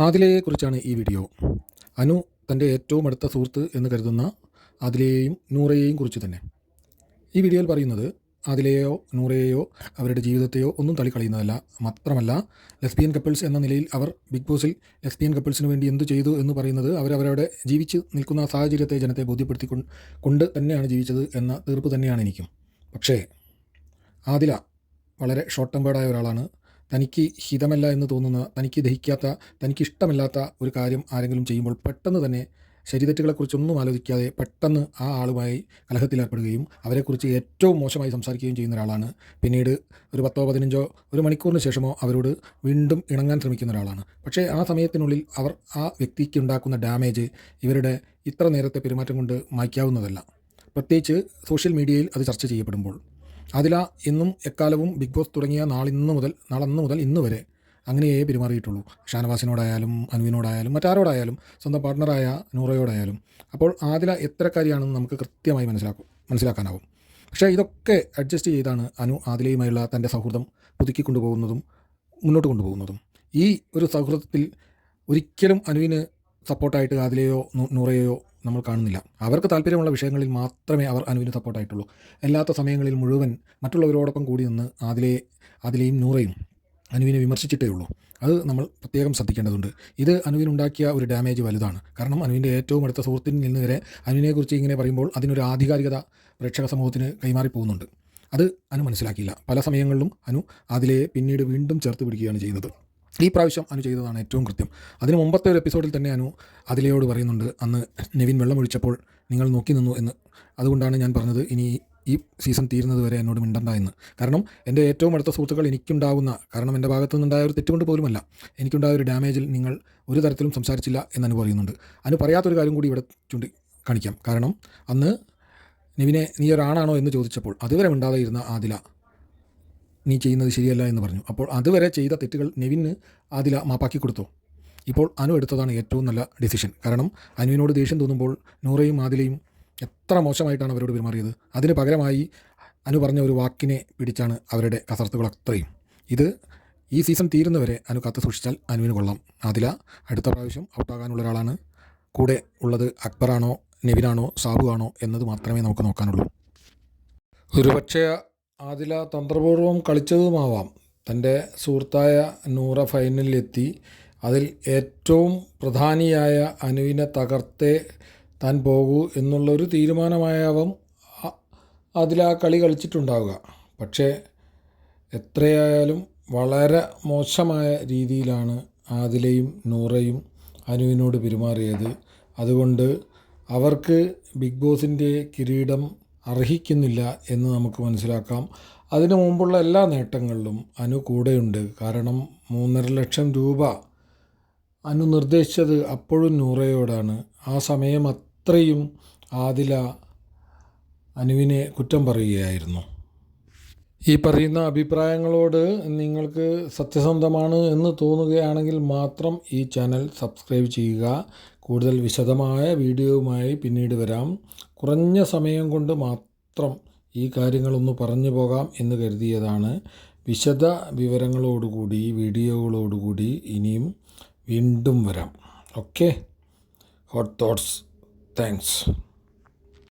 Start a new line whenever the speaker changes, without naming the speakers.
ആദിലയെക്കുറിച്ചാണ് ഈ വീഡിയോ. അനു തന്റെ ഏറ്റവും അടുത്ത സുഹൃത്ത് എന്ന് കരുതുന്ന ആദിലയെയും നൂറയെയും കുറിച്ച് തന്നെ. ഈ വീഡിയോയിൽ പറയുന്നത് ആദിലയെയോ നൂറയെയോ അവരുടെ ജീവിതത്തെയോ ഒന്നും തള്ളിക്കളയുന്നതല്ല മാത്രമല്ല ലെസ്ബിയൻ കപ്പിൾസ് എന്ന നിലയിൽ അവർ ബിഗ് ബോസിൽ ലെസ്ബിയൻ കപ്പിൾസിന് വേണ്ടി എന്ത് ചെയ്തു എന്ന് പറയുന്നത് അവരവരവിടെ ജീവിച്ച് നിൽക്കുന്ന സാഹചര്യത്തെ ജനത്തെ ബോധ്യപ്പെടുത്തി കൊണ്ട് തന്നെയാണ് ജീവിച്ചത് എന്ന തീർപ്പ് തന്നെയാണ് എനിക്കും. പക്ഷേ ആദില വളരെ ഷോർട്ട് ടെമ്പേർഡായ ഒരാളാണ്. തനിക്ക് ഹിതമല്ല എന്ന് തോന്നുന്ന തനിക്ക് ദഹിക്കാത്ത തനിക്ക് ഇഷ്ടമില്ലാത്ത ഒരു കാര്യം ആരെങ്കിലും ചെയ്യുമ്പോൾ പെട്ടെന്ന് തന്നെ ശരിതെറ്റുകളെക്കുറിച്ചൊന്നും ആലോചിക്കാതെ പെട്ടെന്ന് ആ ആളുമായി കലഹത്തിലേർപ്പെടുകയും അവരെക്കുറിച്ച് ഏറ്റവും മോശമായി സംസാരിക്കുകയും ചെയ്യുന്ന ഒരാളാണ്. പിന്നീട് ഒരു പത്തോ പതിനഞ്ചോ ഒരു മണിക്കൂറിന് ശേഷമോ അവരോട് വീണ്ടും ഇണങ്ങാൻ ശ്രമിക്കുന്ന ഒരാളാണ്. പക്ഷേ ആ സമയത്തിനുള്ളിൽ അവർ ആ വ്യക്തിക്ക് ഉണ്ടാക്കുന്ന ഡാമേജ് ഇവരുടെ ഇത്ര നേരത്തെ പെരുമാറ്റം കൊണ്ട് മായ്ക്കാവുന്നതല്ല. പ്രത്യേകിച്ച് സോഷ്യൽ മീഡിയയിൽ അത് ചർച്ച ചെയ്യപ്പെടുമ്പോൾ. അതില ഇന്നും എക്കാലവും ബിഗ് ബോസ് തുടങ്ങിയ നാളിന്ന് മുതൽ നാളന്ന് മുതൽ ഇന്ന് വരെ അങ്ങനെയേ പെരുമാറിയിട്ടുള്ളൂ. ഷാനവാസിനോടായാലും അനുവിനോടായാലും മറ്റാരോടായാലും സ്വന്തം പാർട്ട്ണറായ നൂറയോടായാലും. അപ്പോൾ ആദില എത്രക്കാരിയാണെന്ന് നമുക്ക് കൃത്യമായി മനസ്സിലാക്കും മനസ്സിലാക്കാനാവും. പക്ഷേ ഇതൊക്കെ അഡ്ജസ്റ്റ് ചെയ്താണ് അനു ആദിലയുമായുള്ള തന്റെ സൗഹൃദം പുതുക്കി കൊണ്ടുപോകുന്നതും മുന്നോട്ട് കൊണ്ടുപോകുന്നതും. ഈ ഒരു സൗഹൃദത്തിൽ ഒരിക്കലും അനുവിന് സപ്പോർട്ടായിട്ട് ആദിലയോ നൂ- നൂറയെയോ നമ്മൾ കാണുന്നില്ല. അവർക്ക് താല്പര്യമുള്ള വിഷയങ്ങളിൽ മാത്രമേ അവർ അനുവിന് സപ്പോർട്ടായിട്ടുള്ളൂ അല്ലാത്ത സമയങ്ങളിൽ മുഴുവൻ മറ്റുള്ളവരോടൊപ്പം കൂടി നിന്ന് അതിലെ അതിലെയും നൂറയും അനുവിനെ വിമർശിച്ചിട്ടേ ഉള്ളൂ. അത് നമ്മൾ പ്രത്യേകം ശ്രദ്ധിക്കേണ്ടതുണ്ട്. ഇത് അനുവിനുണ്ടാക്കിയ ഒരു ഡാമേജ് വലുതാണ്. കാരണം അനുവിന്റെ ഏറ്റവും അടുത്ത സുഹൃത്തിൽ നിന്ന് വരെ അനുവിനെക്കുറിച്ച് ഇങ്ങനെ പറയുമ്പോൾ അതിനൊരു ആധികാരികത പ്രേക്ഷക സമൂഹത്തിന് കൈമാറി പോകുന്നുണ്ട്. അത് അനു മനസ്സിലാക്കിയില്ല. പല സമയങ്ങളിലും അനു അതിലെ പിന്നീട് വീണ്ടും ചേർത്ത് പിടിക്കുകയാണ് ചെയ്യുന്നത്. ഈ പ്രാവശ്യം അനു ചെയ്തതാണ് ഏറ്റവും കൃത്യം. അതിന് മുമ്പത്തെ ഒരു എപ്പിസോഡിൽ തന്നെ അനു അതിലയോട് പറയുന്നുണ്ട് അന്ന് നെവിൻ വെള്ളമൊഴിച്ചപ്പോൾ നിങ്ങൾ നോക്കി നിന്നു എന്ന്. അതുകൊണ്ടാണ് ഞാൻ പറഞ്ഞത് ഇനി ഈ സീസൺ തീരുന്നത് വരെ എന്നോട് മിണ്ടണ്ട എന്ന്. കാരണം എന്റെ ഏറ്റവും അടുത്ത സുഹൃത്തുക്കൾ എനിക്കുണ്ടാകുന്ന കാരണം എന്റെ ഭാഗത്തു നിന്നുണ്ടായ ഒരു തെറ്റുകൊണ്ട് പോലുമല്ല. എനിക്കുണ്ടായ ഒരു ഡാമേജിൽ നിങ്ങൾ ഒരു തരത്തിലും സംസാരിച്ചില്ല എന്ന് പറയുന്നുണ്ട്. അനു പറയാത്തൊരു കാര്യം കൂടി ഇവിടെ ചൂണ്ടി കാണിക്കാം കാരണം അന്ന് നിവിനെ നീ ഒരാണാണോ എന്ന് ചോദിച്ചപ്പോൾ അതുവരെ മിണ്ടാതെ ഇരുന്ന ആദില നീ ചെയ്യുന്നത് ശരിയല്ല എന്ന് പറഞ്ഞു. അപ്പോൾ അതുവരെ ചെയ്ത തെറ്റുകൾ നെവിന് ആദില മാപ്പാക്കി കൊടുത്തു. ഇപ്പോൾ അനു എടുത്തതാണ് ഏറ്റവും നല്ല ഡിസിഷൻ കാരണം അനുവിനോട് ദേഷ്യം തോന്നുമ്പോൾ നൂറയും ആദിലയും എത്ര മോശമായിട്ടാണ് അവരോട് പെരുമാറിയത്. അതിന് പകരമായി അനു പറഞ്ഞ ഒരു വാക്കിനെ പിടിച്ചാണ് അവരുടെ കസർത്തുകൾ അത്രയും. ഇത് ഈ സീസൺ തീരുന്നവരെ അനു കാത്തു സൂക്ഷിച്ചാൽ അനുവിന് കൊള്ളാം. ആദില അടുത്ത പ്രാവശ്യം ഔട്ടാകാനുള്ള ഒരാളാണ്. കൂടെ ഉള്ളത് അക്ബറാണോ നെവിനാണോ സാബു ആണോ എന്നത് മാത്രമേ നമുക്ക് നോക്കാനുള്ളൂ. ഒരുപക്ഷെ ആദില തന്ത്രപൂർവം കളിച്ചതുമാവാം. തന്റെ സുഹൃത്തായ നൂറ ഫൈനലിലെത്തി. അതിൽ ഏറ്റവും പ്രധാനിയായ അനുവിനെ തകർത്തേ താൻ പോകൂ എന്നുള്ളൊരു തീരുമാനമായാവും അതിൽ ആ കളി കളിച്ചിട്ടുണ്ടാവുക. പക്ഷേ എത്രയായാലും വളരെ മോശമായ രീതിയിലാണ് ആദിലയും നൂറയും അനുവിനോട് പെരുമാറിയത്. അതുകൊണ്ട് അവർക്ക് ബിഗ് ബോസിന്റെ കിരീടം അർഹിക്കുന്നില്ല എന്ന് നമുക്ക് മനസ്സിലാക്കാം. അതിനു മുമ്പുള്ള എല്ലാ നേട്ടങ്ങളിലും അനു കൂടെയുണ്ട്. കാരണം മൂന്നര ലക്ഷം രൂപ അനു നിർദ്ദേശിച്ചത് അപ്പോഴും നൂറയോടാണ്. ആ സമയം അത്രയും ആദില അനുവിനെ കുറ്റം പറയുകയായിരുന്നു. ഈ പറയുന്ന അഭിപ്രായങ്ങളോട് നിങ്ങൾക്ക് സത്യസന്ധമാണ് എന്ന് തോന്നുകയാണെങ്കിൽ മാത്രം ഈ ചാനൽ സബ്സ്ക്രൈബ് ചെയ്യുക. കൂടുതൽ വിശദമായ വീഡിയോയുമായി പിന്നീട് വരാം. കുറഞ്ഞ സമയം കൊണ്ട് മാത്രം ഈ കാര്യങ്ങളൊന്ന് പറഞ്ഞു പോകാം എന്ന് കരുതിയതാണ്. വിശദ വിവരങ്ങളോടുകൂടി വീഡിയോകളോടുകൂടി ഇനിയും വീണ്ടും വരാം. ഓക്കെ? Hot thoughts. താങ്ക്സ്.